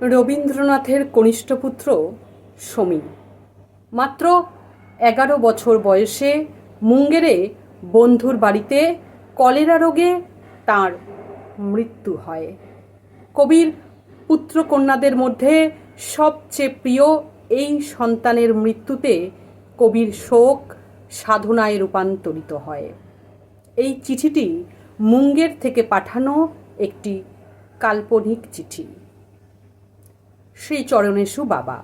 রবীন্দ্রনাথের কনিষ্ঠ পুত্র সমীর মাত্র এগারো বছর বয়সে মুঙ্গেরে বন্ধুর বাড়িতে কলেরা রোগে তার মৃত্যু হয়। কবির পুত্রকন্যাদের মধ্যে সবচেয়ে প্রিয় এই সন্তানের মৃত্যুতে কবির শোক সাধনায় রূপান্তরিত হয়। এই চিঠিটি মুঙ্গের থেকে পাঠানো একটি কাল্পনিক চিঠি। শ্রী চরণেশু বাবা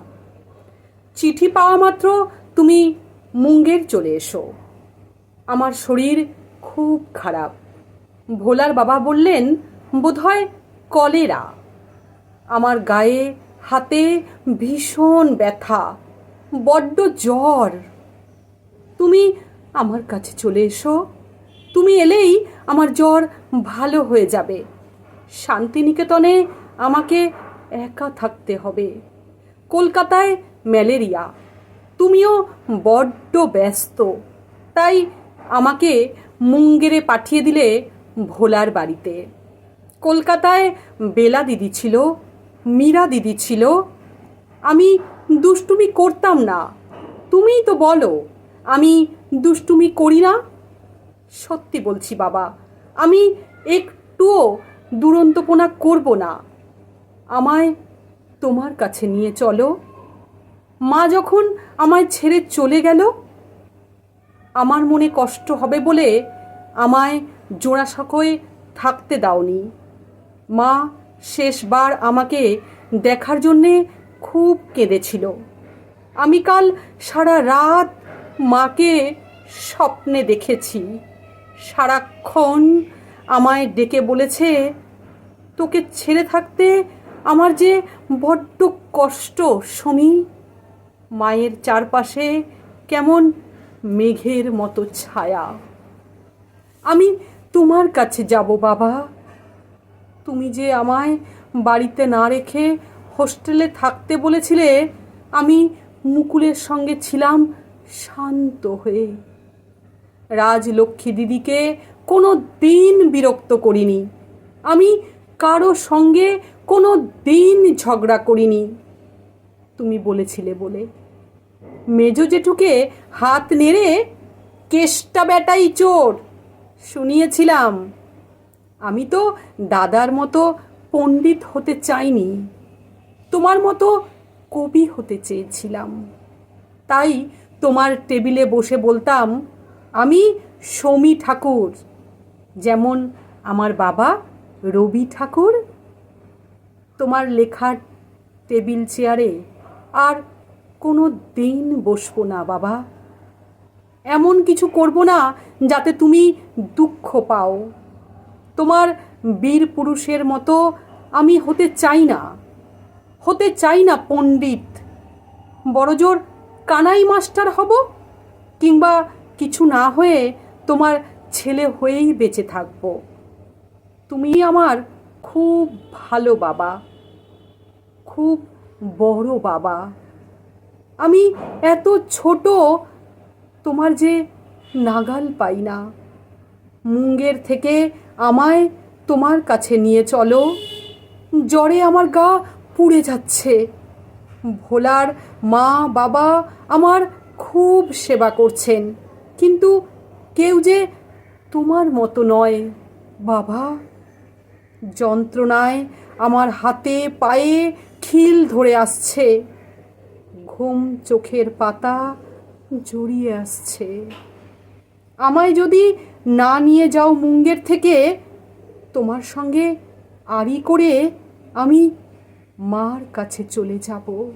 চিঠি পাওয়া মাত্র তুমি মুঙ্গের চলে এসো। আমার শরীর খুব খারাপ। ভোলার বাবা বললেন, বোধহয় কলেরা। আমার গায়ে, হাতে ভীষণ ব্যথা, বড্ড জ্বর। তুমি আমার কাছে চলে এসো। তুমি এলেই আমার জ্বর ভালো হয়ে যাবে। শান্তিনিকেতনে আমাকে একা থাকতে হবে। কলকাতায় ম্যালেরিয়া। তুমিও বড্ড ব্যস্ত। তাই আমাকে মুঙ্গেরে পাঠিয়ে দিলে ভোলার বাড়িতে। কলকাতায় বেলা দিদি ছিল, মীরা দিদি ছিল। আমি দুষ্টুমি করতাম না। তুমিই তো বলো, আমি দুষ্টুমি করি না? সত্যি বলছি বাবা, আমি একটুও দুরন্তপনা করব না। আমায় তোমার কাছে নিয়ে চলো। মা যখন আমায় ছেড়ে চলে গেল, আমার মনে কষ্ট হবে বলে আমায় জোড়াসাঁকোয় থাকতে দাওনি। মা শেষবার আমাকে দেখার জন্যে খুব কেঁদেছিল। আমি কাল সারা রাত মাকে স্বপ্নে দেখেছি। সারাক্ষণ আমায় ডেকে বলেছে, তোকে ছেড়ে থাকতে আমার যে বড্ড কষ্ট সমী মায়ের চারপাশে কেমন মেঘের মতো ছায়া। আমি তোমার কাছে যাব বাবা। তুমি যে আমায় বাড়িতে না রেখে হোস্টেলে থাকতে বলেছিলে, আমি মুকুলের সঙ্গে ছিলাম শান্ত হয়ে। রাজলক্ষ্মী দিদিকে কোনো দিন বিরক্ত করিনি। আমি কারও সঙ্গে কোনো দিন ঝগড়া করিনি, তুমি বলেছিলে বলে। মেজো জেঠুকে হাত নেড়ে, কেষ্টা বেটাই চোর! শুনিয়েছিলাম। আমি তো দাদার মতো পণ্ডিত হতে চাইনি, তোমার মতো কবি হতে চেয়েছিলাম। তাই তোমার টেবিলে বসে বলতাম, আমি সমী ঠাকুর, যেমন আমার বাবা রবি ঠাকুর তোমার লেখার টেবিল চেয়ারে আর কোনো দিন বসবো না, বাবা। এমন কিছু করব না যাতে তুমি দুঃখ পাও। তোমার বীর পুরুষের মতো আমি হতে চাই না। হতে চাই না পণ্ডিত। বড়জোর কানাই মাস্টার হব কিংবা কিছু না হয়ে তোমার ছেলে হয়েই বেঁচে থাকব। তুমি আমার খুব ভালো বাবা। খুব বড় বাবা। আমি এত ছোট, তোমার যে নাগাল পাই না। মুঙ্গের থেকে আমায় তোমার কাছে নিয়ে চলো। জ্বরে আমার গা পুড়ে যাচ্ছে। ভোলার মা বাবা আমার খুব সেবা করছেন। কিন্তু কেউ যে তোমার মতো নয়, বাবা। যন্ত্রণায় আমার হাতে পায়ে খিল ধরে আসছে। ঘুম চোখের পাতা জড়িয়ে আসছে। আমায় যদি না নিয়ে যাও মুঙ্গের থেকে, তোমার সঙ্গে আড়ি করে আমি মার কাছে চলে যাব।